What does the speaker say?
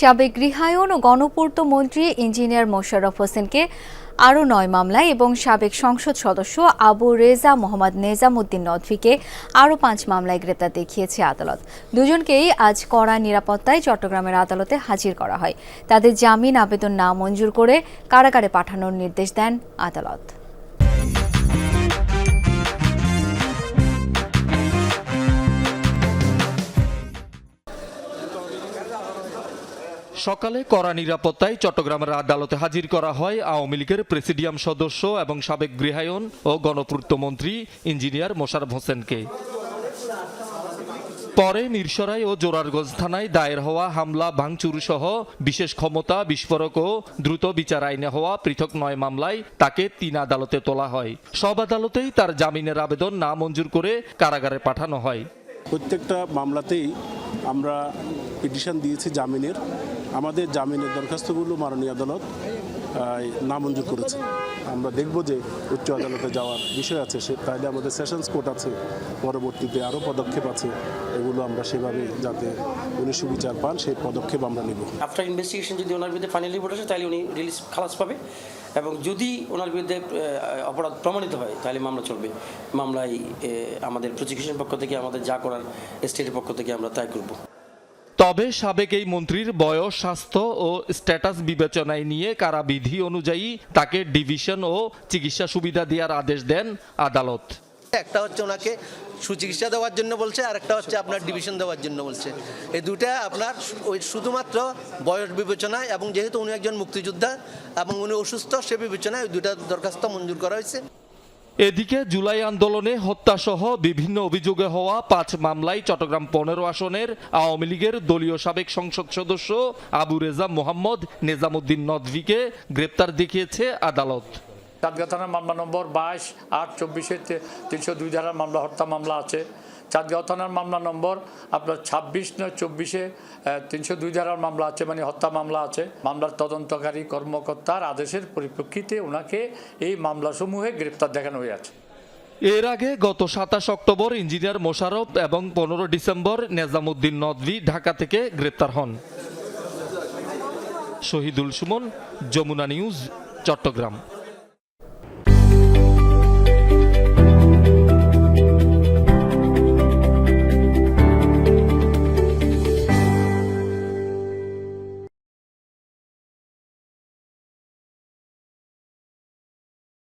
সাবেক গৃহায়ন ও গণপূর্ত মন্ত্রী ইঞ্জিনিয়ার মোশাররফ হোসেনকে আরও নয় মামলায় এবং সাবেক সংসদ সদস্য আবু রেজা মোহাম্মদ নেজামুদ্দিন নদভিকে আরও পাঁচ মামলায় গ্রেপ্তার দেখিয়েছে আদালত। দুজনকেই আজ কড়া নিরাপত্তায় চট্টগ্রামের আদালতে হাজির করা হয়। তাদের জামিন, আবেদন না মঞ্জুর করে কারাগারে পাঠানোর নির্দেশ দেন আদালত। সকালে কড়া নিরাপত্তায় চট্টগ্রামের আদালতে হাজির করা হয় আওয়ামী লীগের প্রেসিডিয়াম সদস্য এবং সাবেক গৃহায়ন ও গণপূর্ত মন্ত্রী ইঞ্জিনিয়ার মোশারফ হোসেনকে। পরে মিরসরাই ও জোরারগঞ্জ থানায় দায়ের হওয়া হামলা ভাঙচুর সহ বিশেষ ক্ষমতা, বিস্ফোরক ও দ্রুত বিচার আইনে হওয়া পৃথক নয় মামলায় তাকে তিন আদালতে তোলা হয়। সব আদালতেই তার জামিনের আবেদন না মঞ্জুর করে কারাগারে পাঠানো হয়। প্রত্যেকটা মামলাতেই আমরা পিটিশন দিয়েছি জামিনের। আমাদের জামিনের দরখাস্তগুলো মাননীয় আদালত নামঞ্জুর করেছে। আমরা দেখব যে উচ্চ আদালতে যাওয়ার বিষয় আছে, সে তাহলে আমাদের সেশনস কোর্ট আছে, পরবর্তীতে আরও পদক্ষেপ আছে, এগুলো আমরা সেভাবে যাতে উনি সুবিচার পান, সেই পদক্ষেপ আমরা নেব। আফটার ইনভেস্টিগেশন যদি ওনার বিরুদ্ধে ফাইনাল রিপোর্ট আসে তাহলে উনি রিলিজ খালাস পাবে। এবং যদি ওনার বিরুদ্ধে অপরাধ প্রমাণিত হয় তাহলে মামলা চলবে। মামলায় আমাদের প্রসিকিউশন পক্ষ থেকে আমাদের যা করার স্টেটের পক্ষ থেকে আমরা তাই করব। তবে সাবেক এই মন্ত্রীর বয়স, স্বাস্থ্য ও স্ট্যাটাস বিবেচনায় নিয়ে কারাবিধি অনুযায়ী তাকে ডিভিশন ও চিকিৎসা সুবিধা দেওয়ার আদেশ দেন আদালত। একটা হচ্ছে ওনাকে সুচিকিৎসা দেওয়ার জন্য বলছে আর একটা হচ্ছে আপনার ডিভিশন দেওয়ার জন্য বলছে। এই দুটা আপনার ওই শুধুমাত্র বয়স বিবেচনায় এবং যেহেতু উনি একজন মুক্তিযোদ্ধা এবং উনি অসুস্থ, সে বিবেচনায় ওই দুটা দরখাস্ত মঞ্জুর করা হয়েছে। এদিকে জুলাই আন্দোলনে হত্যাসহ বিভিন্ন অভিযোগে হওয়া পাঁচ মামলায় চট্টগ্রাম পনেরো আসনের আওয়ামী লীগের দলীয় সাবেক সংসদ সদস্য আবু রেজা মোহাম্মদ নেজামুদ্দিন নদভিকে গ্রেপ্তার দেখিয়েছে আদালত। চাঁদগা থানার মামলা নম্বর বাইশ, আট চব্বিশে তিনশো দুই ধারার মামলা হত্যা মামলা আছে। চাঁদগাঁও থানার মামলা নম্বর আপনার ছাব্বিশ নয় চব্বিশে তিনশো দুই ধারার মামলা আছে মানে হত্যা মামলা আছে। মামলার তদন্তকারী কর্মকর্তার আদেশের পরিপ্রেক্ষিতে ওনাকে এই মামলাসমূহে গ্রেপ্তার দেখানো হয়েছে। এর আগে গত সাতাশ অক্টোবর ইঞ্জিনিয়ার মোশারফ এবং পনেরো ডিসেম্বর নেজামুদ্দিন নদভি ঢাকা থেকে গ্রেপ্তার হন। শহীদুল সুমন, যমুনা নিউজ, চট্টগ্রাম।